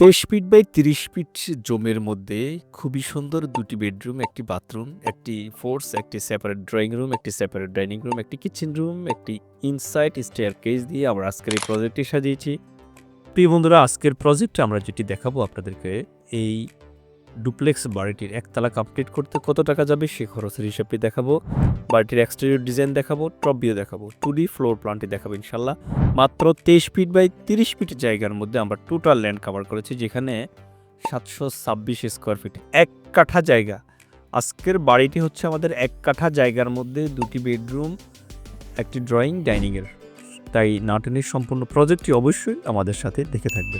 তেইশ feet by তিরিশ fit জমির মধ্যে খুবই সুন্দর দুটি বেডরুম, একটি বাথরুম, একটি ফোর্স, একটি সেপারেট ড্রয়িং রুম একটি সেপারেট ডাইনিং রুম একটি কিচেন রুম একটি ইনসাইড স্টেয়ার কেস দিয়ে আমরা আজকের এই প্রজেক্টটি সাজিয়েছি। প্রিয় বন্ধুরা, আজকের প্রজেক্টে আমরা যেটি দেখাবো আপনাদেরকে, এই ডুপ্লেক্স বাড়িটির একতলা কমপ্লিট করতে কত টাকা যাবে সে খরচের হিসাবটি দেখাবো। বাড়িটির এক্সটেরিয়র ডিজাইন দেখাবো টপ ভিউ দেখাবো টু ডি ফ্লোর প্ল্যানটি দেখাবো ইনশাল্লাহ মাত্র তেইশ ফিট বাই তিরিশ ফিট জায়গার মধ্যে আমরা টোটাল ল্যান্ড কভার করেছি, যেখানে সাতশো ছাব্বিশ স্কোয়ার ফিট এক কাঠা জায়গা। আজকের বাড়িটি হচ্ছে আমাদের এক কাঠা জায়গার মধ্যে দুটি বেডরুম একটি ড্রয়িং ডাইনিংয়ের তাই নাটনের সম্পূর্ণ প্রজেক্টটি অবশ্যই আমাদের সাথে দেখে থাকবে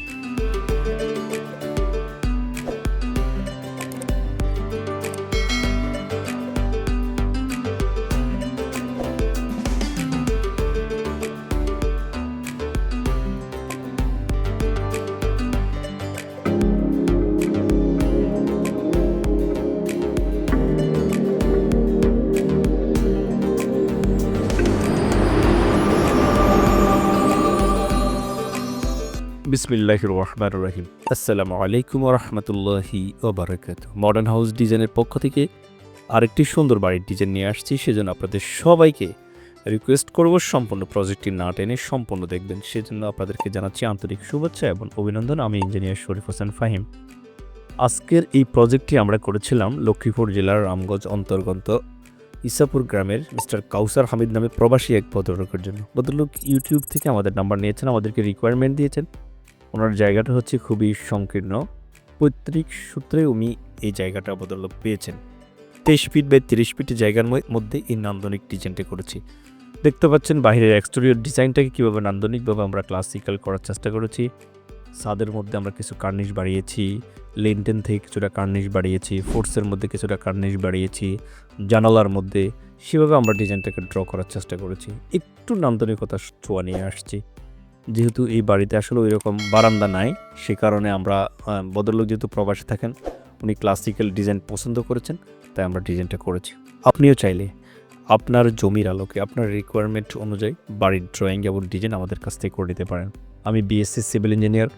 মডার্ন হাউস ডিজাইনের পক্ষ থেকে আরেকটি সুন্দর বাড়ির ডিজাইন নিয়ে আসছি। সেজন্য আপনাদের সবাইকে রিকোয়েস্ট করব সম্পূর্ণ প্রজেক্টটি না টেনে সম্পূর্ণ দেখবেন। সেজন্য আপনাদেরকে জানাচ্ছি আন্তরিক শুভেচ্ছা এবং অভিনন্দন। আমি ইঞ্জিনিয়ার শরীফ হোসেন ফাহিম। আজকের এই প্রজেক্টটি আমরা করেছিলাম লক্ষ্মীপুর জেলার রামগঞ্জ অন্তর্গত ইসাপুর গ্রামের মিস্টার কাউসার হামিদ নামে প্রবাসী এক ভদ্রলোকের জন্য। ভদ্রলোক ইউটিউব থেকে আমাদের নাম্বার নিয়েছেন, আমাদেরকে রিকোয়ারমেন্ট দিয়েছেন। ওনার জায়গাটা হচ্ছে খুবই সংকীর্ণ। পৈতৃক সূত্রে উনি এই জায়গাটা ভদ্রলোক পেয়েছেন। তেইশ ফিট বাই তিরিশ ফিট জায়গার মধ্যে এই নান্দনিক ডিজাইনটা করেছি। দেখতে পাচ্ছেন বাইরের এক্সটেরিয়র ডিজাইনটাকে কীভাবে নান্দনিকভাবে আমরা ক্লাসিক্যাল করার চেষ্টা করেছি। ছাদের মধ্যে আমরা কিছু কার্নিশ বাড়িয়েছি লেনটেন থেকে কিছুটা কার্নিশ বাড়িয়েছি ফোর্সের মধ্যে কিছুটা কার্নিশ বাড়িয়েছি, জানালার মধ্যে। সেভাবে আমরা ডিজাইনটাকে ড্র করার চেষ্টা করেছি। একটু নান্দনিকতা ছোঁয়া নিয়ে আসছি। যেহেতু এই বাড়িতে আসলে ওই রকম বারান্দা নাই, সে কারণে আমরা ভদ্রলোক যেহেতু প্রবাসে থাকেন, উনি ক্লাসিক্যাল ডিজাইন পছন্দ করেছেন, তাই আমরা ডিজাইনটা করেছি। আপনিও চাইলে আপনার জমির আলোকে, আপনার রিকোয়ারমেন্ট অনুযায়ী বাড়ির ড্রয়িং এবং ডিজাইন আমাদের কাছ থেকে করে দিতে পারেন। আমি বিএসসি সিভিল ইঞ্জিনিয়ার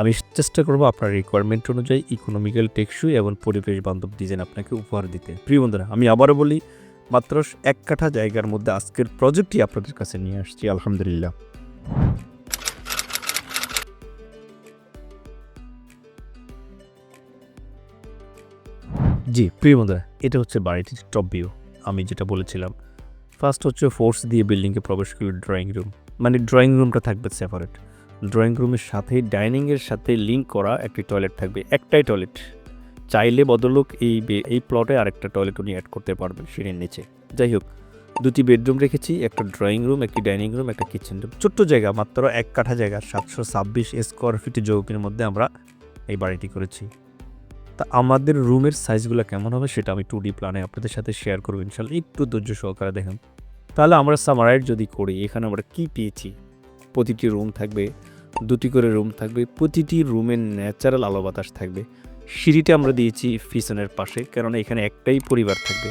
আমি চেষ্টা করব আপনার রিকোয়ারমেন্ট অনুযায়ী ইকোনমিক্যাল টেকসই এবং পরিবেশ বান্ধব ডিজাইন আপনাকে উপহার দিতে। প্রিয় বন্ধুরা, আমি আবারও বলি, মাত্র এক কাঠা জায়গার মধ্যে আজকের প্রজেক্টটি আপনাদের কাছে নিয়ে আসছি, আলহামদুলিল্লাহ। জি, প্রিয় বন্ধুরা, এটা হচ্ছে বাড়িটির টপ ভিউ আমি যেটা বলেছিলাম। ফার্স্ট হচ্ছে ফোর্স দিয়ে বিল্ডিংয়ে প্রবেশ করলে ড্রয়িং রুম মানে ড্রয়িং রুমটা থাকবে সেপারেট ড্রয়িং রুমের সাথে ডাইনিংয়ের সাথে লিঙ্ক করা একটি টয়লেট থাকবে, একটাই টয়লেট চাইলে বদলোক এই এই প্লটে আরেকটা টয়লেট উনি অ্যাড করতে পারবেন সিঁড়ির নিচে। যাই হোক, দুটি বেডরুম রেখেছি, একটা ড্রয়িং রুম একটি ডাইনিং রুম একটা কিচেন রুম ছোট্ট জায়গা, মাত্র এক কাঠা জায়গা, সাতশো ছাব্বিশ স্কোয়ার ফিট যৌগের মধ্যে আমরা এই বাড়িটি করেছি। তা আমাদের রুমের সাইজগুলো কেমন হবে সেটা আমি টু ডি প্ল্যানে আপনাদের সাথে শেয়ার করব ইনশাল্লাহ একটু ধৈর্য সহকারে দেখেন। তাহলে আমরা সামারাইট যদি করি, এখানে আমরা কি পেয়েছি? প্রতিটি রুম থাকবে, দুটি করে রুম থাকবে, প্রতিটি রুমের ন্যাচারাল আলো বাতাস থাকবে। সিঁড়িটা আমরা দিয়েছি পিছনের পাশে, কেননা এখানে একটাই পরিবার থাকবে।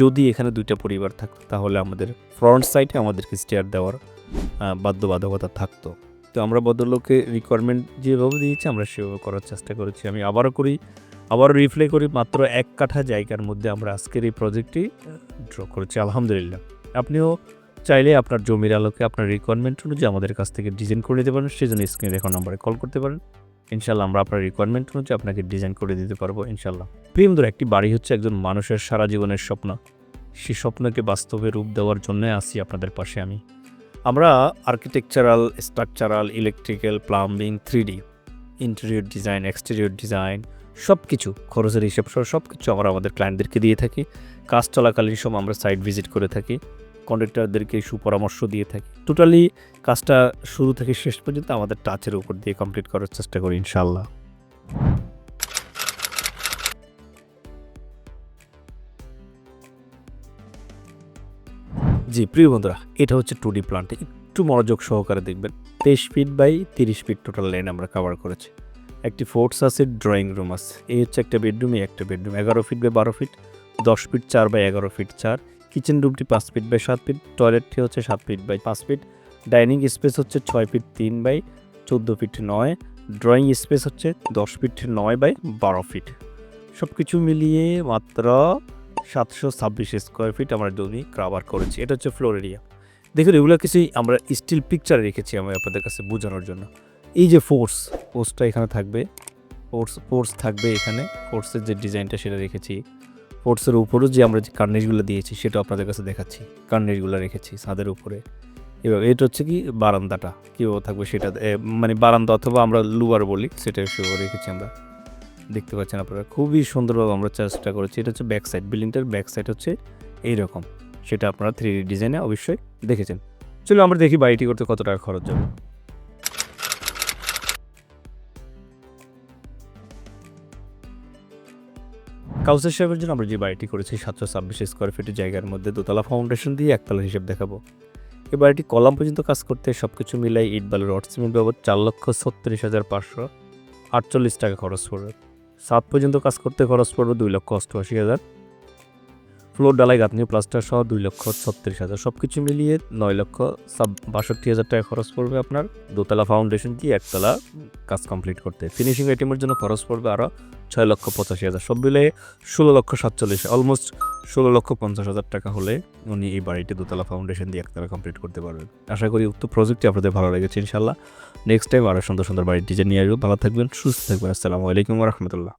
যদি এখানে দুইটা পরিবার থাকতো, তাহলে আমাদের ফ্রন্ট সাইডে আমাদেরকে স্টেয়ার দেওয়ার বাধ্যবাধকতা থাকতো। তো আমরা ভদ্রলোককে রিকোয়ারমেন্ট যেভাবে দিয়েছি, আমরা সেভাবে করার চেষ্টা করেছি। আমি আবারও করি আবারও রিপ্লাই করি মাত্র এক কাঠা জায়গার মধ্যে আমরা আজকের এই প্রজেক্টটি ড্র করেছি, আলহামদুলিল্লাহ। আপনিও চাইলে আপনার জমির আলোকে আপনার রিকোয়ারমেন্ট অনুযায়ী আমাদের কাছ থেকে ডিজাইন করে দিতে পারেন, সেজন্য স্ক্রিনে দেখো নাম্বারে কল করতে পারেন। ইনশাল্লাহ আমরা আপনার রিকোয়ারমেন্ট অনুযায়ী আপনাকে ডিজাইন করে দিতে পারব ইনশাল্লাহ প্রেমদুর একটি বাড়ি হচ্ছে একজন মানুষের সারা জীবনের স্বপ্ন। সেই স্বপ্নকে বাস্তবে রূপ দেওয়ার জন্য আসি আপনাদের পাশে আমি। আমরা architectural structural electrical plumbing three D interior design exterior design সব কিছু খরচের হিসাব সহ সব কিছু আমরা আমাদের ক্লায়েন্টদেরকে দিয়ে থাকি। কাজ চলাকালীন সময় আমরা সাইট ভিজিট করে থাকি কন্ট্রাক্টরদেরকে সুপরামর্শ দিয়ে থাকি। টোটালি কাজটা শুরু থেকে শেষ পর্যন্ত আমাদের টাচের উপর দিয়ে কমপ্লিট করার চেষ্টা করি ইনশাল্লাহ জি, প্রিয় বন্ধুরা, এটা হচ্ছে টু ডি প্ল্যান্টে একটু মনোযোগ সহকারে দেখবেন। তেইশ ফিট বাই তিরিশ ফিট টোটাল লেন আমরা কভার করেছি। একটি ফোর্টস আছে ড্রয়িং রুম আছে। এই হচ্ছে একটা বেডরুম এই একটা বেডরুম। এগারো ফিট বাই বারো ফিট, দশ ফিট চার বাই এগারো ফিট চার। কিচেন রুমটি পাঁচ ফিট বাই সাত ফিট টয়লেটটি হচ্ছে সাত ফিট বাই পাঁচ ফিট। ডাইনিং স্পেস হচ্ছে ছয় ফিট তিন বাই চোদ্দ ফিট নয়। ড্রয়িং স্পেস হচ্ছে দশ ফিট নয় বাই বারো ফিট। সব কিছু মিলিয়ে মাত্র সাতশো ছাব্বিশ স্কোয়ার ফিট আমরা জমি কাভার করেছি। এটা হচ্ছে ফ্লোর এরিয়া দেখুন, এগুলো কিছুই আমরা স্টিল পিকচার রেখেছি আমি আপনাদের কাছে বোঝানোর জন্য। এই যে ফোর্স ফোর্সটা এখানে থাকবে। ফোর্স ফোর্স থাকবে এখানে। ফোর্সের যে ডিজাইনটা সেটা রেখেছি। ফোর্সের উপরেও যে আমরা যে কার্নেজগুলো দিয়েছি সেটা আপনাদের কাছে দেখাচ্ছি। কার্নেজগুলো রেখেছি ছাদের উপরে। এবার এটা হচ্ছে কি বারান্দাটা। কীভাবে থাকবে সেটা মানে বারান্দা অথবা আমরা লুয়ার বলি সেটা সেভাবে রেখেছি আমরা। দেখতে পাচ্ছেন আপনারা, খুবই সুন্দরভাবে আমরা চেষ্টা করেছি। এটা হচ্ছে ব্যাক সাইড বিল্ডিংটার ব্যাক সাইড হচ্ছে এইরকম। সেটা আপনারা থ্রি ডিজাইনে অবশ্যই দেখেছেন। চলো আমরা দেখি বাড়িটি করতে কত টাকা খরচ যাবে কাউসার সাহেবের জন্য আমরা যে বাড়িটি করেছি, সাতশো ছাব্বিশ স্কোয়ার ফিটের জায়গার মধ্যে দোতলা ফাউন্ডেশন দিয়ে একতলা হিসেব দেখাবো। এই বাড়িটি কলাম পর্যন্ত কাজ করতে সব কিছু মিলাই ইট বালু, রড, সিমেন্ট বাবদ চার লক্ষ ছত্রিশ হাজার পাঁচশো আটচল্লিশ টাকা খরচ পড়বে। সাত পর্যন্ত কাজ করতে খরচ পড়বে দুই লক্ষ অষ্টআশি হাজার। ফ্লোর ডালাই গাঁথনি প্লাস্টার সহ দুই লক্ষ ছত্রিশ হাজার। সব কিছু মিলিয়ে নয় লক্ষ বাষট্টি হাজার টাকা খরচ পড়বে আপনার। দোতলা ফাউন্ডেশন দিয়ে একতলা কাজ কমপ্লিট করতে। ফিনিশিং আইটেমের জন্য খরচ পড়বে আরও ছয় লক্ষ পঁচাশি হাজার। সব মিলে ষোলো লক্ষ সাতচল্লিশ অলমোস্ট ষোলো লক্ষ পঞ্চাশ হাজার টাকা হলে উনি এই বাড়িটি দোতলা ফাউন্ডেশন দিয়ে একতলা কমপ্লিট করতে পারবেন। আশা করি উক্ত প্রজেক্টটি আপনাদের ভালো লেগেছে ইনশাল্লাহ নেক্সট টাইম আরও সুন্দর সুন্দর বাড়ির ডিজাইন নিয়ে আসব। ভালো থাকবেন, সুস্থ থাকবেন। আসসালামু আলাইকুম রহমতুল্লাহ।